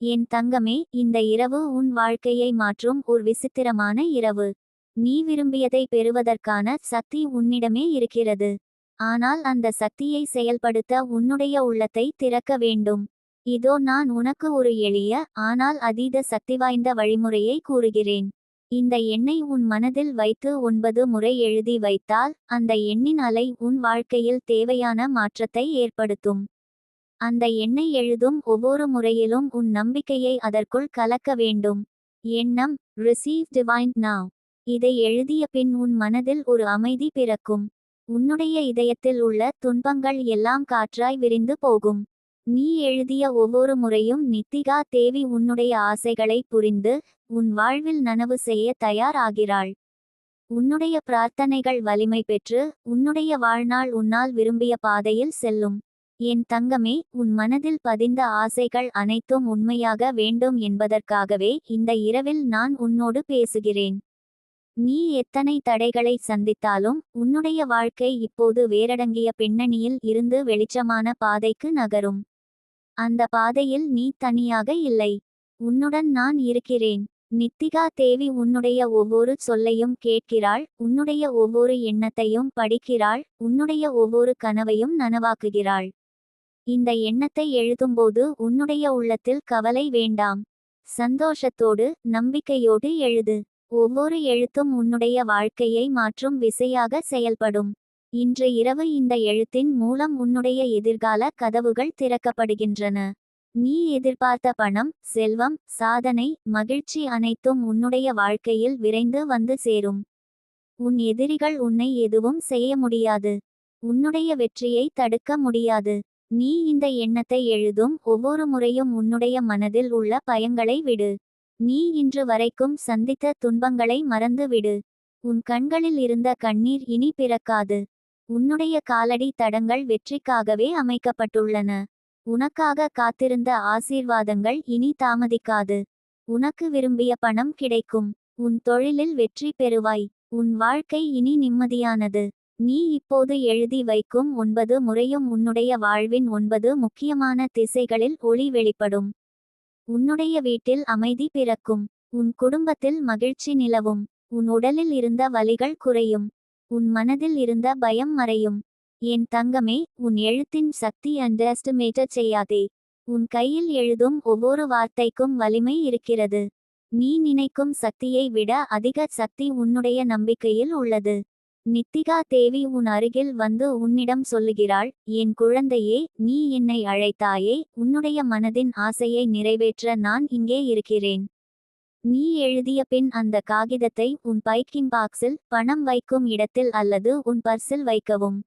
என் தங்கமே இந்த இரவு உன் வாழ்க்கையை மாற்றும் ஒரு விசித்திரமான இரவு. நீ விரும்பியதை பெறுவதற்கான சக்தி உன்னிடமே இருக்கிறது. ஆனால் அந்த சக்தியை செயல்படுத்த உன்னுடைய உள்ளத்தை திறக்க வேண்டும். இதோ நான் உனக்கு ஒரு எளிய ஆனால் அதீத சக்தி வாய்ந்த வழிமுறையை கூறுகிறேன். இந்த எண்ணை உன் மனதில் வைத்து ஒன்பது முறை எழுதி வைத்தால் அந்த எண்ணின் அலை உன் வாழ்க்கையில் தேவையான மாற்றத்தை ஏற்படுத்தும். அந்த எண்ணை எழுதும் ஒவ்வொரு முறையிலும் உன் நம்பிக்கையை அதற்குள் கலக்க வேண்டும். எண்ணம் ரிசீவ் டிவைன் நாவ் இதை எழுதிய பின் உன் மனதில் ஒரு அமைதி பிறக்கும். உன்னுடைய இதயத்தில் உள்ள துன்பங்கள் எல்லாம் காற்றாய் விரிந்து போகும். நீ எழுதிய ஒவ்வொரு முறையும் நித்திகா தேவி உன்னுடைய ஆசைகளை புரிந்து உன் வாழ்வில் நனவு செய்ய தயார் ஆகிறாள் உன்னுடைய பிரார்த்தனைகள் வலிமை பெற்று உன்னுடைய வாழ்நாள் உன்னால் விரும்பிய பாதையில் செல்லும். என் தங்கமே உன் மனதில் பதிந்த ஆசைகள் அனைத்தும் உண்மையாக வேண்டும் என்பதற்காகவே இந்த இரவில் நான் உன்னோடு பேசுகிறேன். நீ எத்தனை தடைகளை சந்தித்தாலும் உன்னுடைய வாழ்க்கை இப்போது வேரடங்கிய பின்னணியில் இருந்து வெளிச்சமான பாதைக்கு நகரும். அந்த பாதையில் நீ தனியாக இல்லை. உன்னுடன் நான் இருக்கிறேன். நித்திகா தேவி உன்னுடைய ஒவ்வொரு சொல்லையும் கேட்கிறாள் உன்னுடைய ஒவ்வொரு எண்ணத்தையும் படிக்கிறாள் உன்னுடைய ஒவ்வொரு கனவையும் நனவாக்குகிறாள். இந்த எண்ணத்தை எழுதும்போது உன்னுடைய உள்ளத்தில் கவலை வேண்டாம். சந்தோஷத்தோடு நம்பிக்கையோடு எழுது. ஒவ்வொரு எழுத்தும் உன்னுடைய வாழ்க்கையை மாற்றும் விசையாக செயல்படும். இன்று இரவு இந்த எழுத்தின் மூலம் உன்னுடைய எதிர்கால கதவுகள் திறக்கப்படுகின்றன. நீ எதிர்பார்த்த பணம் செல்வம் சாதனை மகிழ்ச்சி அனைத்தும் உன்னுடைய வாழ்க்கையில் விரைந்து வந்து சேரும். உன் எதிரிகள் உன்னை எதுவும் செய்ய முடியாது. உன்னுடைய வெற்றியை தடுக்க முடியாது. நீ இந்த எண்ணத்தை எழுதும் ஒவ்வொரு முறையும் உன்னுடைய மனதில் உள்ள பயங்களை விடு. நீ இன்று வரைக்கும் சந்தித்த துன்பங்களை மறந்து விடு. உன் கண்களில் இருந்த கண்ணீர் இனி பிறக்காது. உன்னுடைய காலடி தடங்கள் வெற்றிக்காகவே அமைக்கப்பட்டுள்ளன. உனக்காக காத்திருந்த ஆசீர்வாதங்கள் இனி தாமதிக்காது. உனக்கு விரும்பிய பணம் கிடைக்கும். உன் தொழிலில் வெற்றி பெறுவாய். உன் வாழ்க்கை இனி நிம்மதியானது. நீ இப்போது எழுதி வைக்கும் ஒன்பது முறையும் உன்னுடைய வாழ்வின் ஒன்பது முக்கியமான திசைகளில் ஒளி வெளிப்படும். உன்னுடைய வீட்டில் அமைதி பிறக்கும். உன் குடும்பத்தில் மகிழ்ச்சி நிலவும். உன் உடலில் இருந்த வலிகள் குறையும். உன் மனதில் இருந்த பயம் மறையும். என் தங்கமே உன் எழுத்தின் சக்தி அண்டர்எஸ்டிமேட்டட் செய்யாதே. உன் கையில் எழுதும் ஒவ்வொரு வார்த்தைக்கும் வலிமை இருக்கிறது. நீ நினைக்கும் சக்தியை விட அதிக சக்தி உன்னுடைய நம்பிக்கையில் உள்ளது. நித்திகா தேவி உன் அருகில் வந்து உன்னிடம் சொல்லுகிறாள் என் குழந்தையே நீ என்னை அழைத்தாயே உன்னுடைய மனதின் ஆசையை நிறைவேற்ற நான் இங்கே இருக்கிறேன். நீ எழுதிய பின் அந்த காகிதத்தை உன் பைக்கிங் பாக்ஸில் பணம் வைக்கும் இடத்தில் அல்லது உன் பர்சில் வைக்கவும்.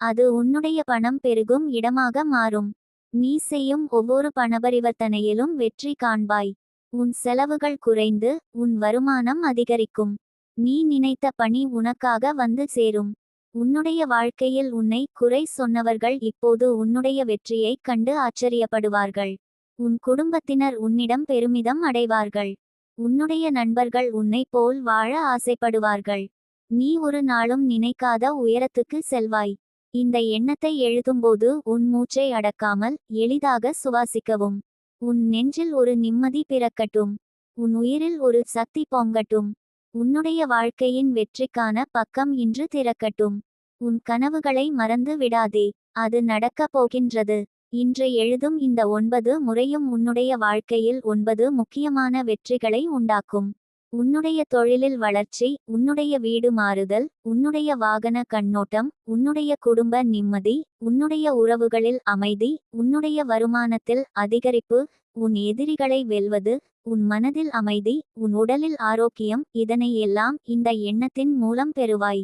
அது உன்னுடைய பணம் பெருகும் இடமாக மாறும். நீ செய்யும் ஒவ்வொரு பணபரிவர்த்தனையிலும் வெற்றி காண்பாய். உன் செலவுகள் குறைந்து உன் வருமானம் அதிகரிக்கும். நீ நினைத்த பணி உனக்காக வந்து சேரும். உன்னுடைய வாழ்க்கையில் உன்னை குறை சொன்னவர்கள் இப்போது உன்னுடைய வெற்றியைக் கண்டு ஆச்சரியப்படுவார்கள். உன் குடும்பத்தினர் உன்னிடம் பெருமிதம் அடைவார்கள். உன்னுடைய நண்பர்கள் உன்னை போல் வாழ ஆசைப்படுவார்கள். நீ ஒரு நாளும் நினைக்காத உயரத்துக்கு செல்வாய். இந்த எண்ணத்தை எழுதும்போது உன் மூச்சை அடக்காமல் எளிதாக சுவாசிக்கவும். உன் நெஞ்சில் ஒரு நிம்மதி பிறக்கட்டும். உன் உயிரில் ஒரு சக்தி பொங்கட்டும். உன்னுடைய வாழ்க்கையின் வெற்றிக்கான பக்கம் இன்று திறக்கட்டும். உன் கனவுகளை மறந்து விடாதே அது நடக்கப் போகின்றது. இன்று எழுதும் இந்த ஒன்பது முறையும் உன்னுடைய வாழ்க்கையில் ஒன்பது முக்கியமான வெற்றிகளை உண்டாக்கும். உன்னுடைய தொழிலில் வளர்ச்சி உன்னுடைய வீடு மாறுதல் உன்னுடைய வாகன கண்ணோட்டம் உன்னுடைய குடும்ப நிம்மதி உன்னுடைய உறவுகளில் அமைதி உன்னுடைய வருமானத்தில் அதிகரிப்பு உன் எதிரிகளை வெல்வது உன் மனதில் அமைதி உன் உடலில் ஆரோக்கியம் இதனை எல்லாம் இந்த எண்ணத்தின் மூலம் பெறுவாய்.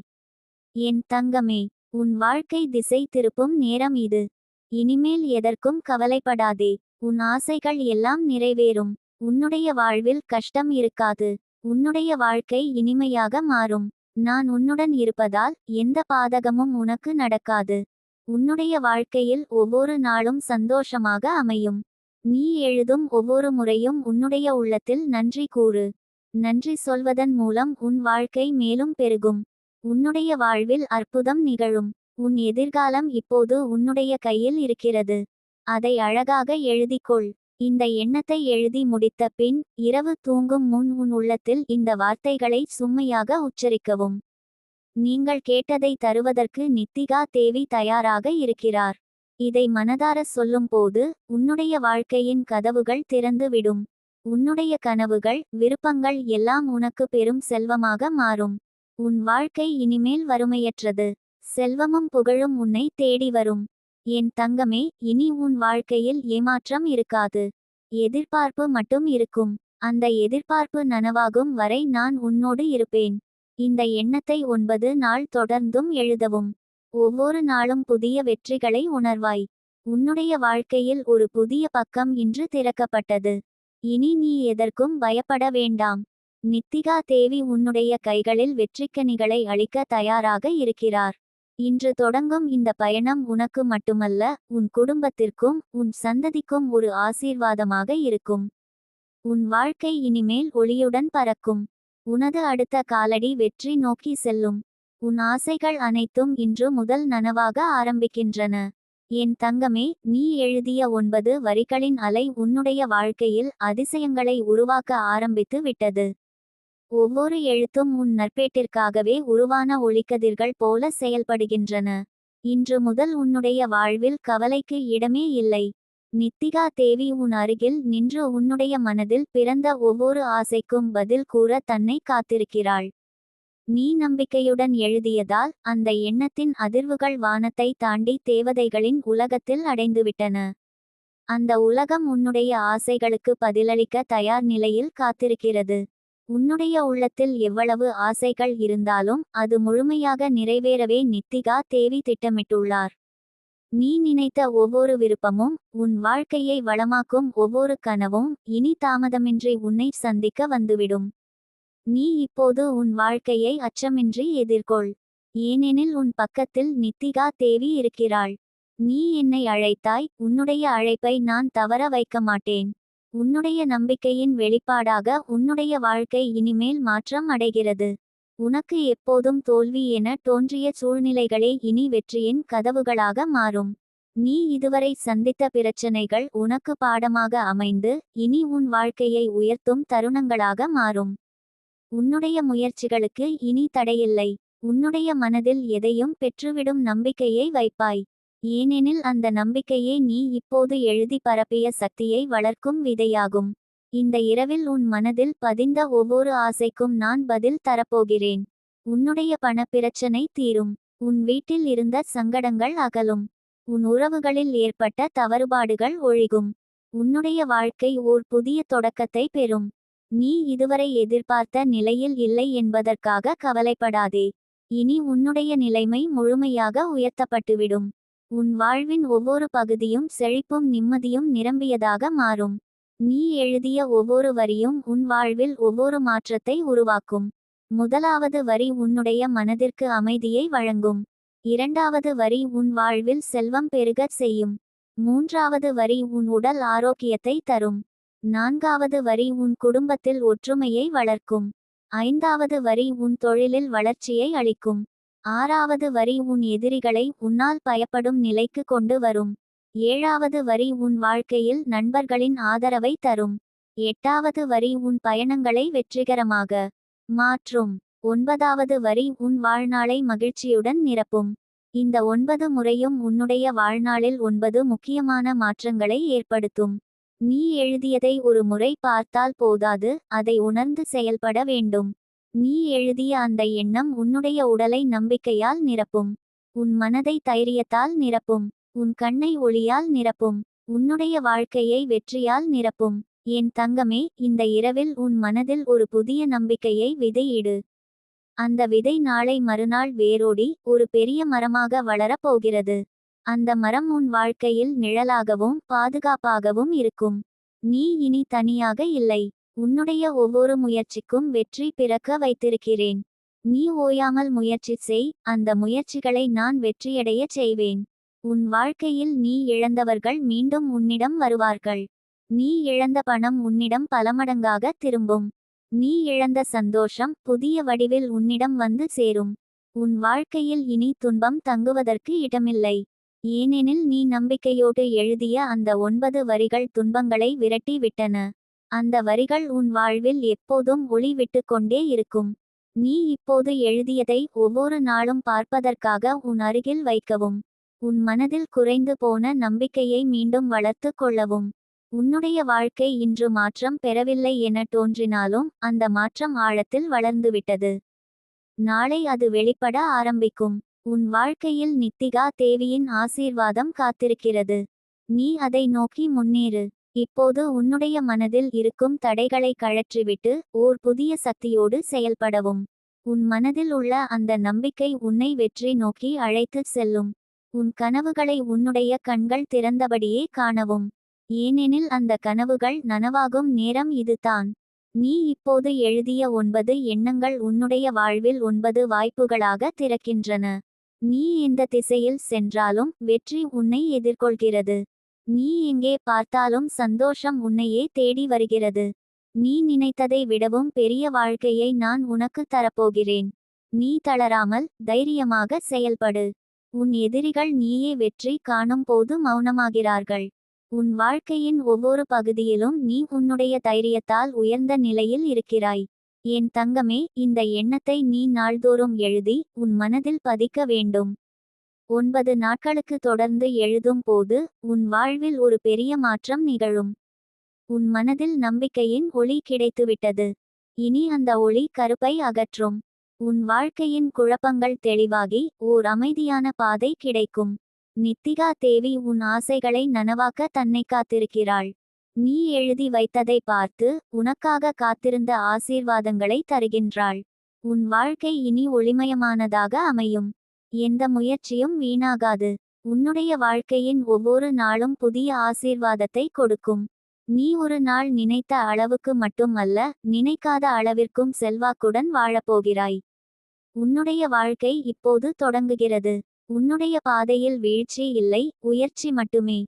என் தங்கமே உன் வாழ்க்கை திசை திருப்பும் நேரம் இது. இனிமேல் எதற்கும் கவலைப்படாதே. உன் ஆசைகள் எல்லாம் நிறைவேறும். உன்னுடைய வாழ்வில் கஷ்டம் இருக்காது. உன்னுடைய வாழ்க்கை இனிமையாக மாறும். நான் உன்னுடன் இருப்பதால் எந்த பாதகமும் உனக்கு நடக்காது. உன்னுடைய வாழ்க்கையில் ஒவ்வொரு நாளும் சந்தோஷமாக அமையும். நீ எழுதும் ஒவ்வொரு முறையும் உன்னுடைய உள்ளத்தில் நன்றி கூறு. நன்றி சொல்வதன் மூலம் உன் வாழ்க்கை மேலும் பெருகும். உன்னுடைய வாழ்வில் அற்புதம் நிகழும். உன் எதிர்காலம் இப்போது உன்னுடைய கையில் இருக்கிறது. அதை அழகாக எழுதிக்கொள். இந்த எண்ணத்தை எழுதி முடித்த பின் இரவு தூங்கும் முன் உன் உள்ளத்தில் இந்த வார்த்தைகளை சும்மையாக உச்சரிக்கவும். நீங்கள் கேட்டதை தருவதற்கு நித்திகா தேவி தயாராக இருக்கிறார். இதை மனதார சொல்லும்போது உன்னுடைய வாழ்க்கையின் கதவுகள் திறந்துவிடும் உன்னுடைய கனவுகள் விருப்பங்கள் எல்லாம் உனக்கு பெரும் செல்வமாக மாறும். உன் வாழ்க்கை இனிமேல் வறுமையற்றது. செல்வமும் புகழும் உன்னை தேடி வரும். என் தங்கமே இனி உன் வாழ்க்கையில் ஏமாற்றம் இருக்காது. எதிர்பார்ப்பு மட்டும் இருக்கும். அந்த எதிர்பார்ப்பு நனவாகும் வரை நான் உன்னோடு இருப்பேன். இந்த எண்ணத்தை ஒன்பது நாள் தொடர்ந்தும் எழுதவும். ஒவ்வொரு நாளும் புதிய வெற்றிகளை உணர்வாய். உன்னுடைய வாழ்க்கையில் ஒரு புதிய பக்கம் இன்று திறக்கப்பட்டது. இனி நீ எதற்கும் பயப்பட வேண்டாம். நித்திகா தேவி உன்னுடைய கைகளில் வெற்றிக்கனிகளை அளிக்க தயாராக இருக்கிறார். இன்று தொடங்கும் இந்த பயணம் உனக்கு மட்டுமல்ல உன் குடும்பத்திற்கும் உன் சந்ததிக்கும் ஒரு ஆசீர்வாதமாக இருக்கும். உன் வாழ்க்கை இனிமேல் ஒளியுடன் பறக்கும். உனது அடுத்த காலடி வெற்றி நோக்கி செல்லும். உன் ஆசைகள் அனைத்தும் இன்று முதல் நனவாக ஆரம்பிக்கின்றன. என் தங்கமே நீ எழுதிய ஒன்பது வரிகளின் அலை உன்னுடைய வாழ்க்கையில் அதிசயங்களை உருவாக்க ஆரம்பித்து விட்டது. ஒவ்வொரு எழுத்தும் உன் நற்பேட்டிற்காகவே உருவான ஒளிக்கதிர்கள் போல செயல்படுகின்றன. இன்று முதல் உன்னுடைய வாழ்வில் கவலைக்கு இடமே இல்லை. நித்திகா தேவி உன் அருகில் நின்று உன்னுடைய மனதில் பிறந்த ஒவ்வொரு ஆசைக்கும் பதில் கூற தன்னை காத்திருக்கிறாள். நீ நம்பிக்கையுடன் எழுதியதால் அந்த எண்ணத்தின் அதிர்வுகள் வானத்தை தாண்டி தேவதைகளின் உலகத்தில் அடைந்துவிட்டன. அந்த உலகம் உன்னுடைய ஆசைகளுக்கு பதிலளிக்க தயார் நிலையில் காத்திருக்கிறது. உன்னுடைய உள்ளத்தில் எவ்வளவு ஆசைகள் இருந்தாலும் அது முழுமையாக நிறைவேறவே நித்திகா தேவி திட்டமிட்டுள்ளார். நீ நினைத்த ஒவ்வொரு விருப்பமும் உன் வாழ்க்கையை வளமாக்கும் ஒவ்வொரு கனவும் இனி தாமதமின்றி உன்னை சந்திக்க வந்துவிடும். நீ இப்போது உன் வாழ்க்கையை அச்சமின்றி எதிர்கொள். ஏனெனில் உன் பக்கத்தில் நித்திகா தேவி இருக்கிறாள். நீ என்னை அழைத்தாய் உன்னுடைய அழைப்பை நான் தவற வைக்க மாட்டேன். உன்னுடைய நம்பிக்கையின் வெளிப்பாடாக உன்னுடைய வாழ்க்கை இனிமேல் மாற்றம் அடைகிறது. உனக்கு எப்போதும் தோல்வி என தோன்றிய சூழ்நிலைகளே இனி வெற்றியின் கதவுகளாக மாறும். நீ இதுவரை சந்தித்த பிரச்சனைகள் உனக்கு பாடமாக அமைந்து இனி உன் வாழ்க்கையை உயர்த்தும் தருணங்களாக மாறும். உன்னுடைய முயற்சிகளுக்கு இனி தடையில்லை. உன்னுடைய மனதில் எதையும் பெற்றுவிடும் நம்பிக்கையை வைப்பாய். ஏனெனில் அந்த நம்பிக்கையே நீ இப்போது எழுதி பரப்பிய சக்தியை வளர்க்கும் விதையாகும். இந்த இரவில் உன் மனதில் பதிந்த ஒவ்வொரு ஆசைக்கும் நான் பதில் தரப்போகிறேன். உன்னுடைய பணப்பிரச்சனை தீரும். உன் வீட்டில் இருந்த சங்கடங்கள் அகலும். உன் உறவுகளில் ஏற்பட்ட தவறுபாடுகள் ஒழிகும். உன்னுடைய வாழ்க்கை ஓர் புதிய தொடக்கத்தை பெறும். நீ இதுவரை எதிர்பார்த்த நிலையில் இல்லை என்பதற்காக கவலைப்படாதே. இனி உன்னுடைய நிலைமை முழுமையாக உயர்த்தப்பட்டுவிடும். உன் வாழ்வின் ஒவ்வொரு பகுதியும் செழிப்பும் நிம்மதியும் நிரம்பியதாக மாறும். நீ எழுதிய ஒவ்வொரு வரியும் உன் வாழ்வில் ஒவ்வொரு மாற்றத்தை உருவாக்கும். முதலாவது வரி உன்னுடைய மனதிற்கு அமைதியை வழங்கும். இரண்டாவது வரி உன் வாழ்வில் செல்வம் பெருகச் செய்யும். மூன்றாவது வரி உன் உடல் ஆரோக்கியத்தை தரும். நான்காவது வரி உன் குடும்பத்தில் ஒற்றுமையை வளர்க்கும். ஐந்தாவது வரி உன் தொழிலில் வளர்ச்சியை அளிக்கும். ஆறாவது வரி உன் எதிரிகளை உன்னால் பயப்படும் நிலைக்கு கொண்டு வரும். ஏழாவது வரி உன் வாழ்க்கையில் நண்பர்களின் ஆதரவை தரும். எட்டாவது வரி உன் பயணங்களை வெற்றிகரமாக மாற்றும். ஒன்பதாவது வரி உன் வாழ்நாளை மகிழ்ச்சியுடன் நிரப்பும். இந்த ஒன்பது முறையும் உன்னுடைய வாழ்நாளில் ஒன்பது முக்கியமான மாற்றங்களை ஏற்படுத்தும். நீ எழுதியதை ஒரு முறை பார்த்தால் போதாது அதை உணர்ந்து செயல்பட வேண்டும். நீ எழுதிய அந்த எண்ணம் உன்னுடைய உடலை நம்பிக்கையால் நிரப்பும். உன் மனதை தைரியத்தால் நிரப்பும். உன் கண்ணை ஒளியால் நிரப்பும். உன்னுடைய வாழ்க்கையை வெற்றியால் நிரப்பும். என் தங்கமே இந்த இரவில் உன் மனதில் ஒரு புதிய நம்பிக்கையை விதையிடு அந்த விதை நாளை மறுநாள் வேரோடி ஒரு பெரிய மரமாக வளரப் போகிறது. அந்த மரம் உன் வாழ்க்கையில் நிழலாகவும் பாதுகாப்பாகவும் இருக்கும். நீ இனி தனியாக இல்லை. உன்னுடைய ஒவ்வொரு முயற்சிக்கும் வெற்றி பிறக்க வைத்திருக்கிறேன். நீ ஓயாமல் முயற்சி செய். அந்த முயற்சிகளை நான் வெற்றியடைய செய்வேன். உன் வாழ்க்கையில் நீ இழந்தவர்கள் மீண்டும் உன்னிடம் வருவார்கள். நீ இழந்த பணம் உன்னிடம் பலமடங்காக திரும்பும். நீ இழந்த சந்தோஷம் புதிய வடிவில் உன்னிடம் வந்து சேரும். உன் வாழ்க்கையில் இனி துன்பம் தங்குவதற்கு இடமில்லை. ஏனெனில் நீ நம்பிக்கையோடு எழுதிய அந்த ஒன்பது வரிகள் துன்பங்களை விரட்டி விட்டன. அந்த வரிகள் உன் வாழ்வில் எப்போதும் ஒளி விட்டு கொண்டே இருக்கும். நீ இப்போது எழுதியதை ஒவ்வொரு நாளும் பார்ப்பதற்காக உன் அருகில் வைக்கவும். உன் மனதில் குறைந்து போன நம்பிக்கையை மீண்டும் வளர்த்து கொள்ளவும். உன்னுடைய வாழ்க்கை இன்று மாற்றம் பெறவில்லை என தோன்றினாலும் அந்த மாற்றம் ஆழத்தில் வளர்ந்துவிட்டது. நாளை அது வெளிப்பட ஆரம்பிக்கும். உன் வாழ்க்கையில் நித்திகா தேவியின் ஆசீர்வாதம் காத்திருக்கிறது. நீ அதை நோக்கி முன்னேறு. இப்போது உன்னுடைய மனதில் இருக்கும் தடைகளை கழற்றிவிட்டு ஓர் புதிய சக்தியோடு செயல்படவும். உன் மனதில் உள்ள அந்த நம்பிக்கை உன்னை வெற்றி நோக்கி அழைத்துச் செல்லும். உன் கனவுகளை உன்னுடைய கண்கள் திறந்தபடியே காணவும். ஏனெனில் அந்த கனவுகள் நனவாகும் நேரம் இதுதான். நீ இப்போது எழுதிய ஒன்பது எண்ணங்கள் உன்னுடைய வாழ்வில் ஒன்பது வாய்ப்புகளாக திறக்கின்றன. நீ எந்த திசையில் சென்றாலும் வெற்றி உன்னை எதிர்கொள்கிறது. நீ எங்கே பார்த்தாலும் சந்தோஷம் உன்னையே தேடி வருகிறது. நீ நினைத்ததை விடவும் பெரிய வாழ்க்கையை நான் உனக்கு தரப்போகிறேன். நீ தளராமல் தைரியமாக செயல்படு. உன் எதிரிகள் நீயே வெற்றி காணும் போது மௌனமாகிறார்கள். உன் வாழ்க்கையின் ஒவ்வொரு பகுதியிலும் நீ உன்னுடைய தைரியத்தால் உயர்ந்த நிலையில் இருக்கிறாய். என் தங்கமே இந்த எண்ணத்தை நீ நாள்தோறும் எழுதி உன் மனதில் பதிக்க வேண்டும். ஒன்பது நாட்களுக்கு தொடர்ந்து எழுதும் போது உன் வாழ்வில் ஒரு பெரிய மாற்றம் நிகழும். உன் மனதில் நம்பிக்கையின் ஒளி கிடைத்துவிட்டது. இனி அந்த ஒளி கருப்பை அகற்றும். உன் வாழ்க்கையின் குழப்பங்கள் தெளிவாகி ஓர் அமைதியான பாதை கிடைக்கும். நித்திகா தேவி உன் ஆசைகளை நனவாக்க தன்னை காத்திருக்கிறாள். நீ எழுதி வைத்ததை பார்த்து உனக்காக காத்திருந்த ஆசீர்வாதங்களை தருகின்றாள். உன் வாழ்க்கை இனி ஒளிமயமானதாக அமையும். எந்த முயற்சியும் வீணாகாது. உன்னுடைய வாழ்க்கையின் ஒவ்வொரு நாளும் புதிய ஆசீர்வாதத்தை கொடுக்கும். நீ ஒரு நாள் நினைத்த அளவுக்கு மட்டும் அல்ல நினைக்காத அளவிற்கும் செல்வாக்குடன் வாழப்போகிறாய். உன்னுடைய வாழ்க்கை இப்போது தொடங்குகிறது. உன்னுடைய பாதையில் வீழ்ச்சி இல்லை உயர்ச்சி மட்டுமே.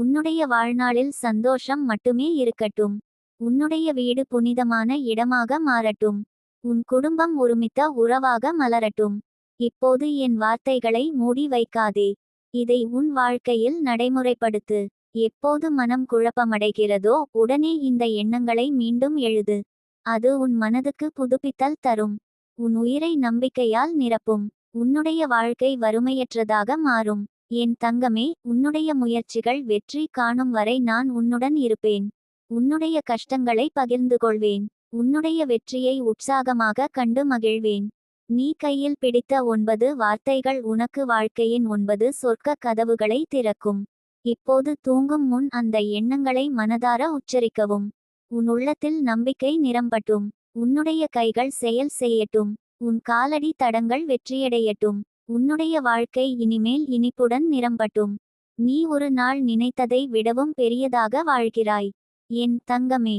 உன்னுடைய வாழ்நாளில் சந்தோஷம் மட்டுமே இருக்கட்டும். உன்னுடைய வீடு புனிதமான இடமாக மாறட்டும். உன் குடும்பம் ஒருமித்த உறவாக மலரட்டும். இப்போது என் வார்த்தைகளை மூடி வைக்காதே. இதை உன் வாழ்க்கையில் நடைமுறைப்படுத்து. எப்போது மனம் குழப்பமடைகிறதோ உடனே இந்த எண்ணங்களை மீண்டும் எழுது. அது உன் மனதுக்கு புதுப்பித்தல் தரும். உன் உயிரை நம்பிக்கையால் நிரப்பும். உன்னுடைய வாழ்க்கை வறுமையற்றதாக மாறும். என் தங்கமே உன்னுடைய முயற்சிகள் வெற்றி காணும் வரை நான் உன்னுடன் இருப்பேன். உன்னுடைய கஷ்டங்களை பகிர்ந்து கொள்வேன். உன்னுடைய வெற்றியை உற்சாகமாக கண்டு மகிழ்வேன். நீ கையில் பிடித்த ஒன்பது வார்த்தைகள் உனக்கு வாழ்க்கையின் ஒன்பது சொர்க்க கதவுகளை திறக்கும். இப்போது தூங்கும் முன் அந்த எண்ணங்களை மனதார உச்சரிக்கவும். உன் உள்ளத்தில் நம்பிக்கை நிரம்பட்டும். உன்னுடைய கைகள் செயல் செய்யட்டும். உன் காலடி தடங்கள் வெற்றியடையட்டும். உன்னுடைய வாழ்க்கை இனிமேல் இனிப்புடன் நிரம்பட்டும். நீ ஒரு நாள் நினைத்ததை விடவும் பெரியதாக வாழ்கிறாய். என் தங்கமே